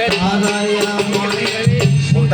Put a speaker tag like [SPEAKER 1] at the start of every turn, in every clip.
[SPEAKER 1] তারাই আমায় সুখ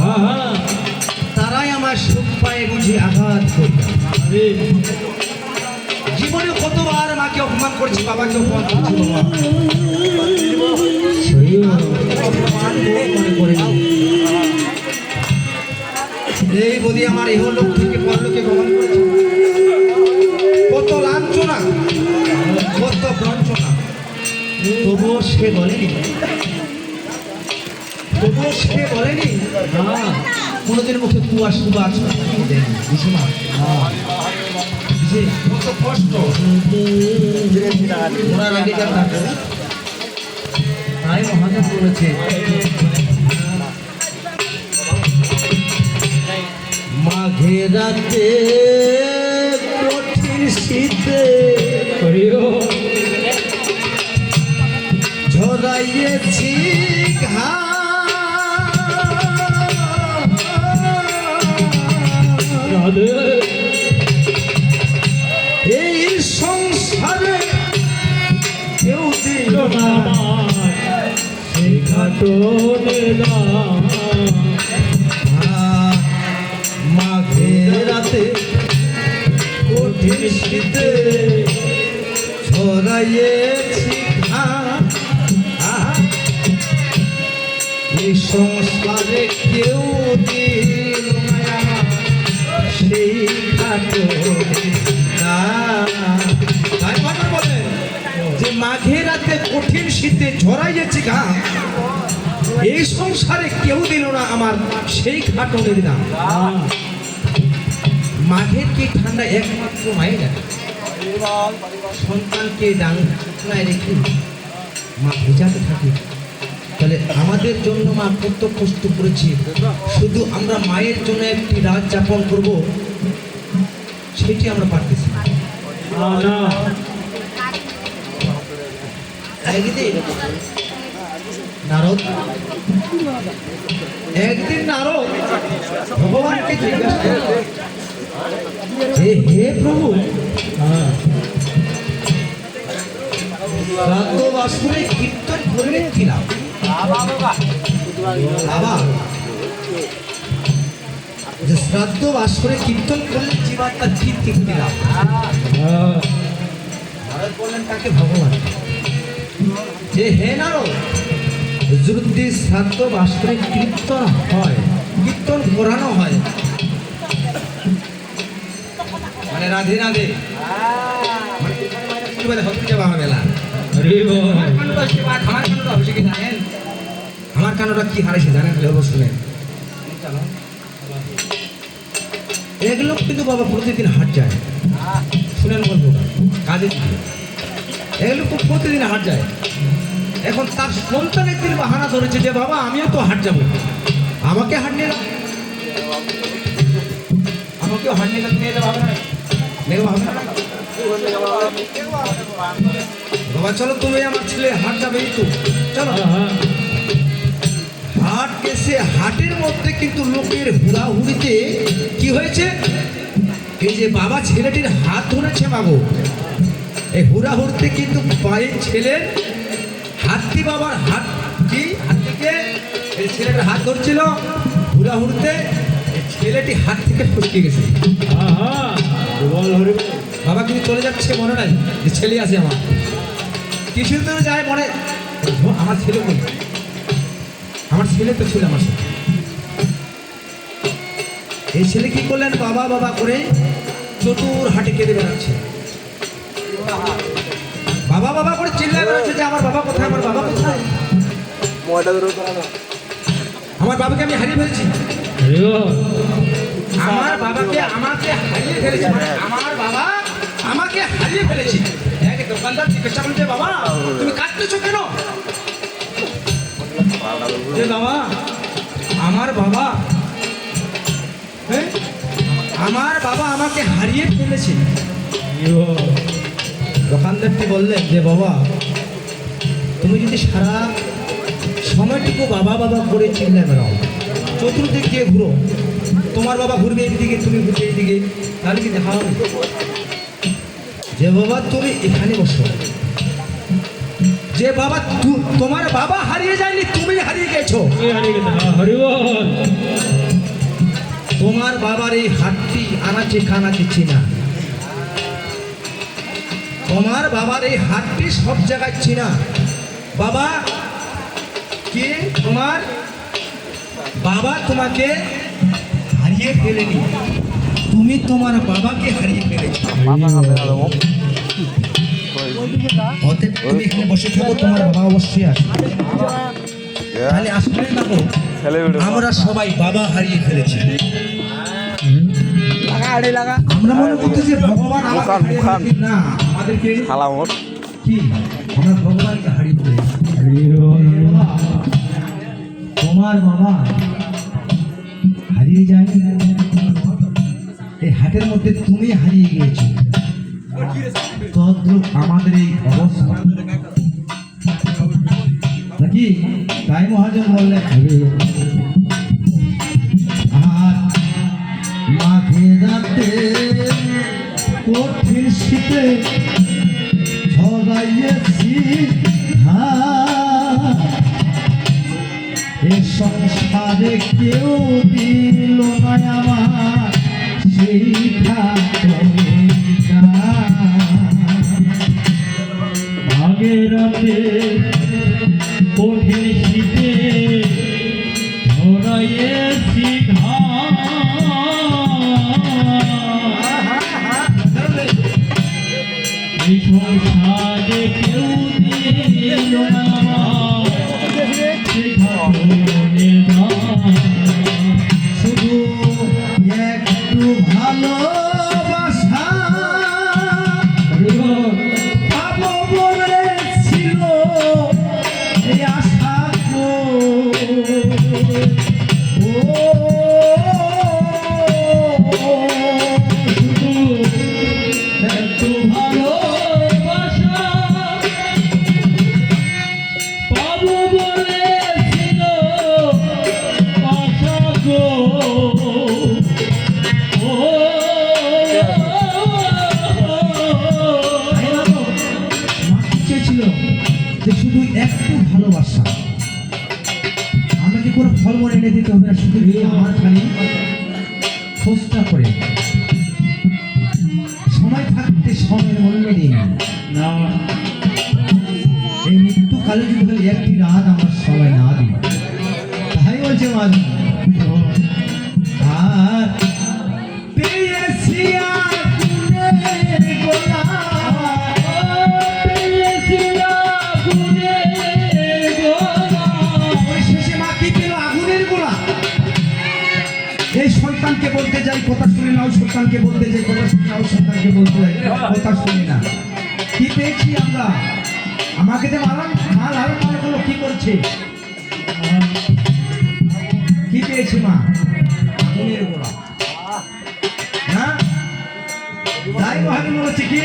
[SPEAKER 2] হ্যাঁ
[SPEAKER 1] তারাই আমার সুখ পায় বুঝি আঘাত
[SPEAKER 2] আরে
[SPEAKER 1] জীবনে কতবার মাকে অপমান করছি, বাবাকে অপমান করছি করে না। এই বদি আমার ইহ লোক থেকে পরলোকে গমন করেছে। কত লাঞ্ছনা, কত বঞ্চনা। তবুও সে বলেনি। তবুও সে বলেনি?
[SPEAKER 2] হ্যাঁ।
[SPEAKER 1] মুখে বুঝো না যে কত কষ্ট। ওনার আগে যা থাকে তাই মহাদেব বলেছে। মাঘে রাতে
[SPEAKER 2] দাম
[SPEAKER 1] রাতে কঠিন শীতে ছড়াইয়েছি এই সংসারে কেউ দিল সেই বলেন যে মাঘে রাতে কঠিন শীতে ঝরাইয়েছি ঘাম এই সংসারে কেউ দিল না আমার সেই খাটনের দাম মাঘের কি ঠান্ডা একমাত্র মায়ের। সন্তানকে ডাঙায় রেখে মা বোঝাতে থাকে। তাহলে আমাদের জন্য মা কত কষ্ট করেছে। শুধু আমরা মায়ের জন্য একটি রাত যাপন করব সেটি আমরা পারতেছি না। নারদ? একদিন নারদ ভগবানকে জিজ্ঞাসা করলেন, হে প্রভু
[SPEAKER 2] হ্যাঁ
[SPEAKER 1] রাত বাসুরে কীর্তন করে রেখেছিলাম। বাবা যে শ্রাদ্ধ বাসরে কীর্তন করলে জীবাত্মা তৃপ্তি দিলাম
[SPEAKER 2] হ্যাঁ।
[SPEAKER 1] নারদ বললেন তাকে ভগবান? যে হে নারদ যদি শ্রাদ্ধ বাসরে কীর্তন হয় কীর্তন করানো হয়। মানে রাধে রাধে। মানে মানে আমার সে কি হারাইছে জানেন? অবশ্য শুনেন এগুলো কিন্তু বাবা প্রতিদিন হাট যায়। শুনেন বলব কাজে। এগুলো তো প্রতিদিন হাট যায়। এখন তার সন্তান একদিন বাহানা ধরেছে যে বাবা আমিও তো হাট যাব। আমাকে হাট নিয়ে। আমাকেও হাট নিয়ে নিয়ে যাওয়া হবে না নেওয়া হবে না বাবা চলো তুমি আমার ছেলে হাট যাবে তো। চলো।
[SPEAKER 3] হ্যাঁ হ্যাঁ।
[SPEAKER 1] হাট এসে হাটের মধ্যে কিন্তু লোকের হুড়াহুড়িতে কি হয়েছে? এই যে বাবা ছেলেটির হাত ধরেছে বাবু। এই হুড়াহুড়িতে কিন্তু পায়ের ছেলের হাতটি বাবার হাত কি? হাত থেকে এই ছেলেটার হাত ধরছিল হুড়াহুড়িতে এই ছেলেটি হাত থেকে ফসকে গেছে। বাবা কিন্তু চলে যাচ্ছে মনে নাই যে ছেলে আছে আমার। কিছু দূর যায় মনে আমার ছেলে কই? আমার ছেলে তো ছিল আমার সাথে। এই ছেলে কি করলেন? বাবা বাবা করে চতুর হাটে কেঁদে বেড়াচ্ছে বাবা বাবা বেড়াচ্ছে যে আমার বাবা কোথায় আমার বাবা কোথায়? আমার বাবাকে আমি হারিয়ে ফেলেছি। আমার বাবাকে আমাকে হারিয়ে ফেলেছি মানে আমার বাবা আমাকে হারিয়ে ফেলেছি। দোকানদার জিজ্ঞাসা করছে বাবা তুমি কাঁদতেছো কেন? যে বাবা আমার বাবা হ্যাঁ? আমার বাবা আমাকে হারিয়ে ফেলেছে। দোকানদারটি বললেন যে বাবা তুমি যদি সারা সময়টুকু বাবা বাবা করে চিল্লা বেড়াও চতুর্দিক দিয়ে ঘুরো তোমার বাবা ঘুরবে এইদিকে তুমি ঘুরবে এইদিকে তাহলে কি দেখা হবে? যে বাবা তুমি এখানে বসো। যে বাবা তোমার বাবা হারিয়ে যায়নি তুমি হারিয়ে গেছো।
[SPEAKER 3] কে হারিয়ে গেছে
[SPEAKER 1] তোমার বাবার এই হাতটি আনাচে কানাচে চিনা। তোমার বাবার এই হাতটি সব জায়গায় চিনা। বাবা কে তোমার? বাবা তোমাকে হারিয়ে ফেলেনি। তুমি তোমার বাবাকে হারিয়ে ফেলেছো। অতএব তুমি এখানে বসে থাকো তোমার বাবা অবশ্যই আসবে। তাহলে আসলে না আমরা সবাই বাবা হারিয়ে ফেলেছি। আমরা মনে করতে যে ভগবান আমাকে। না। আমাদেরকে
[SPEAKER 4] হালামত
[SPEAKER 1] কি? আমরা ভগবানকে হারিয়ে। তোমার বাবা হারিয়ে যায় এই হাটের মধ্যে তুমি হারিয়ে গিয়েছো। তদ্রূপ আমাদের এই অবস্থা। নাকি? তাই মহাজন বললেন আর মাঘে রাতে শীতে হাত এ সংসারে কেউ দিল না আমার সেই
[SPEAKER 3] এই সংসারে কেউ দিল
[SPEAKER 1] মনে হবে শুধু এই আমার খালি। কথা শুনে নাও সন্তানকে বলতে যাই কথা শুনে না। কি পেয়েছি আমরা? আমাকে যে মারান মাল লালন পালন কি করছে? কি পেয়েছি মা? আগুনের গোড়া না তাই মহাজন বলেছে কি?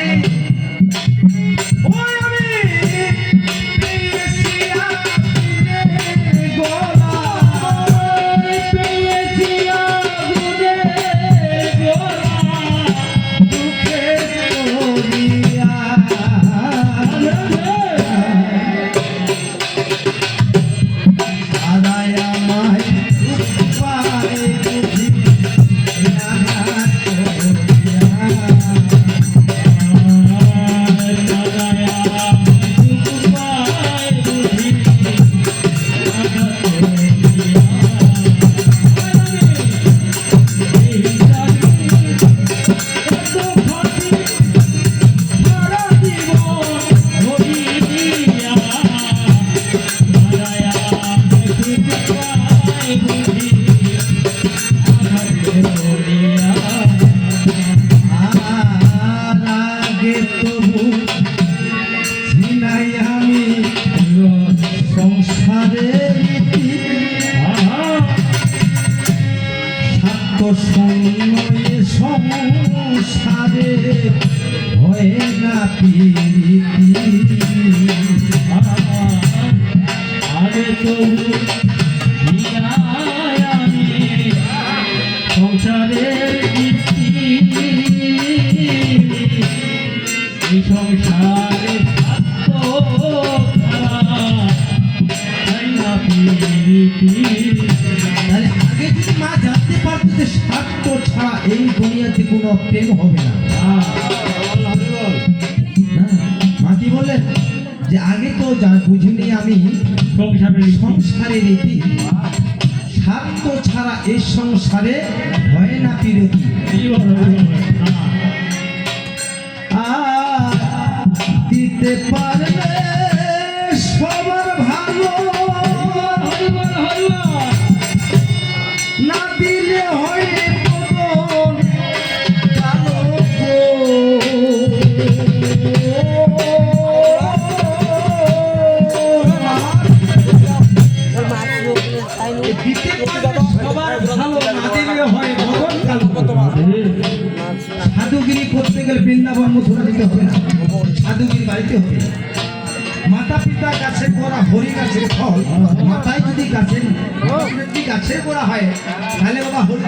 [SPEAKER 1] সংসারে হয় না প্রীতি।
[SPEAKER 3] আগে তবু
[SPEAKER 1] কোনো প্রেম হবে না। না, মা কি বললেন? যে আগে তো যা বুঝিনি আমি সংসারে রীতি। স্বার্থ ছাড়া এই সংসারে হয় না আর দিতে পারলে গেলে মথুরা দিতে হবে। না সাধুগিরি বাড়িতে হবে। মাতা পিতা গাছে করা হরি গাছের ফল মাথায় যদি গাছের যদি গাছের করা হয়, তাহলে বাবা হরি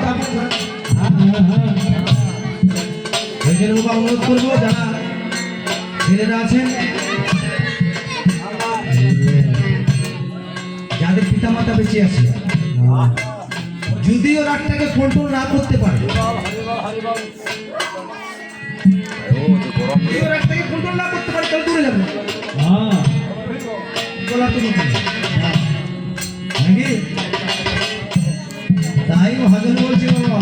[SPEAKER 1] সেই জন্য বাবা করব যারা ছেলেরা আছেন? যাদের পিতা মাতা বেঁচে আছে, যদিও রাগটাকে কন্ট্রোল না করতে পারে যদিও রাগটাকে কন্ট্রোল না করতে পারে, তাহলে দূরে যাবে। বলার তো কথা নেই। নাকি? তাই মহাজন বলছে বাবা।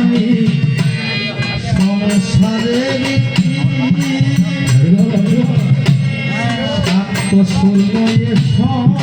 [SPEAKER 1] আমি সংসারের শূন্য সংসারে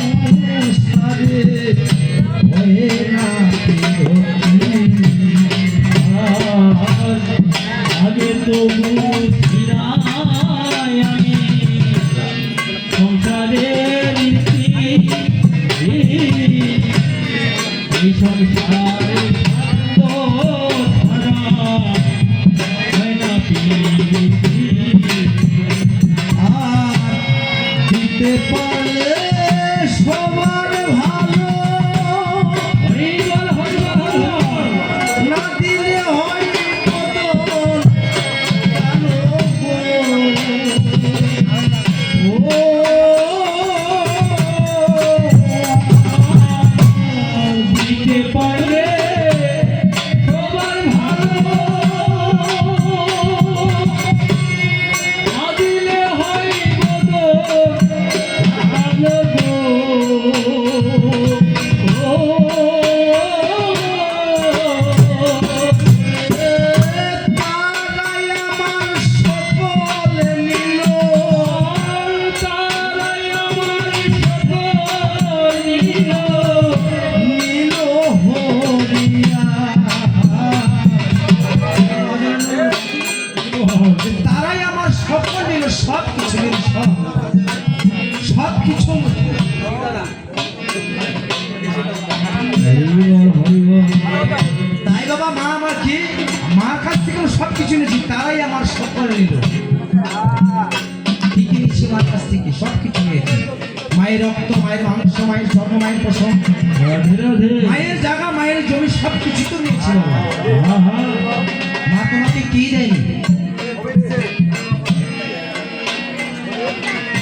[SPEAKER 1] দেয়নি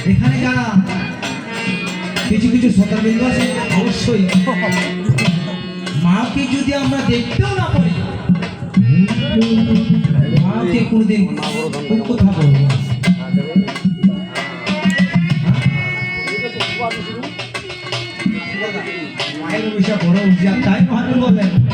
[SPEAKER 1] এখানে যারা কিছু কিছু শ্রোতাবৃন্দ আছে? অবশ্যই। মাকে যদি আমরা দেখতেও না পারি, মাকে কোনোদিন কথা বলব অভিশাপ বড় অভিশাপ তাই মহাজন বললেন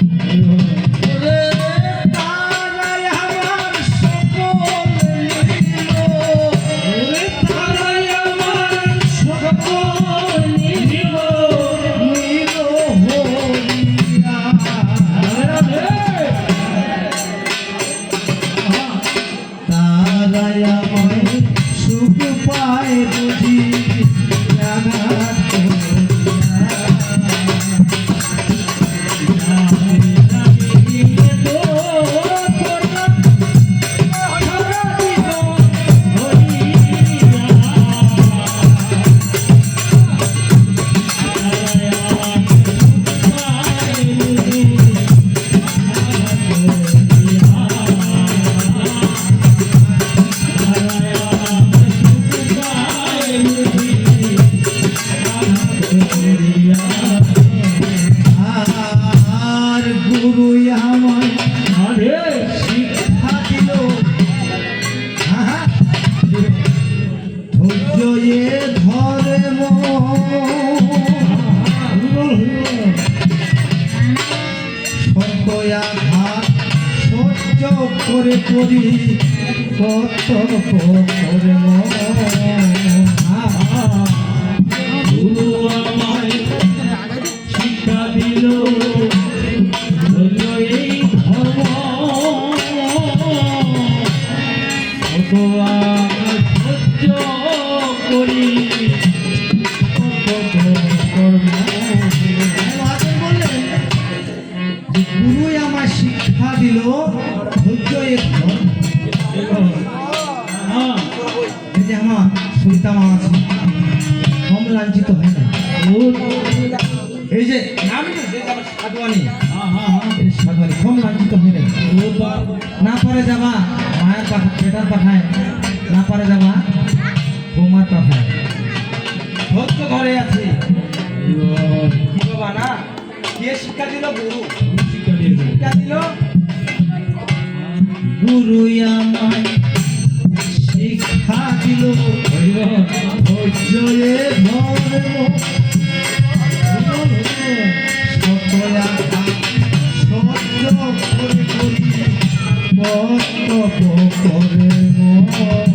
[SPEAKER 1] সত্যয়াঘাত সহ্য করে করি কত করে
[SPEAKER 3] গুরু
[SPEAKER 1] সাধুয়ানি
[SPEAKER 3] হ্যাঁ হ্যাঁ
[SPEAKER 1] এই সাধুয়ানি কম লাঞ্ছিত হয় না পারে যাবা মায়ের পাঠা পেটার পাঠায় না পারে যাবা বৌমার পাঠায় ভক্ত ঘরে আছে। বাবা না? কে শিক্ষা দিল গুরু? শিক্ষা দিল? গুরু আমায় শিক্ষা দিল। ধৈর্যে ধর্ম কর্তব্য করে
[SPEAKER 3] গুরু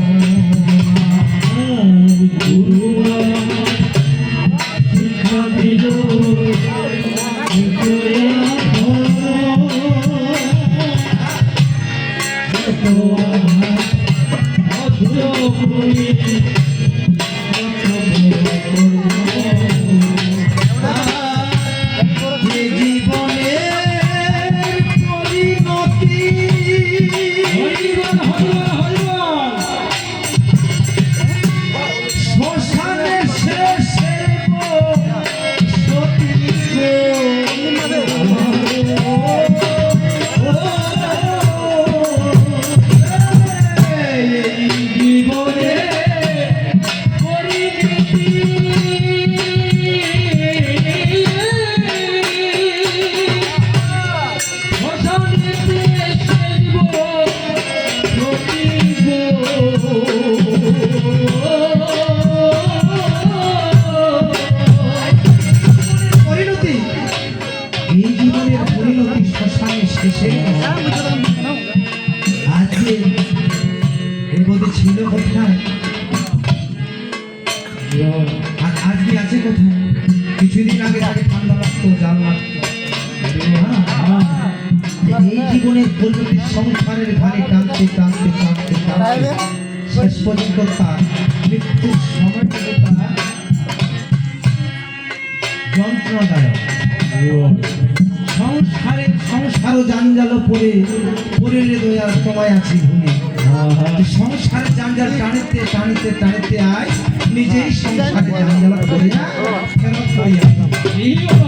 [SPEAKER 3] যন্ত্রণাদায়ক। সংসারে সংসারও জাঞ্জাল পড়ে পড়ে রে দয়াল তোমায় আছি ভূমি সংসারে জাঞ্জাল টানিতে টানিতে টানিতে আয় নিজেই সংসারে জাঞ্জাল পড়িয়া ফেরত করিয়া জীবনে।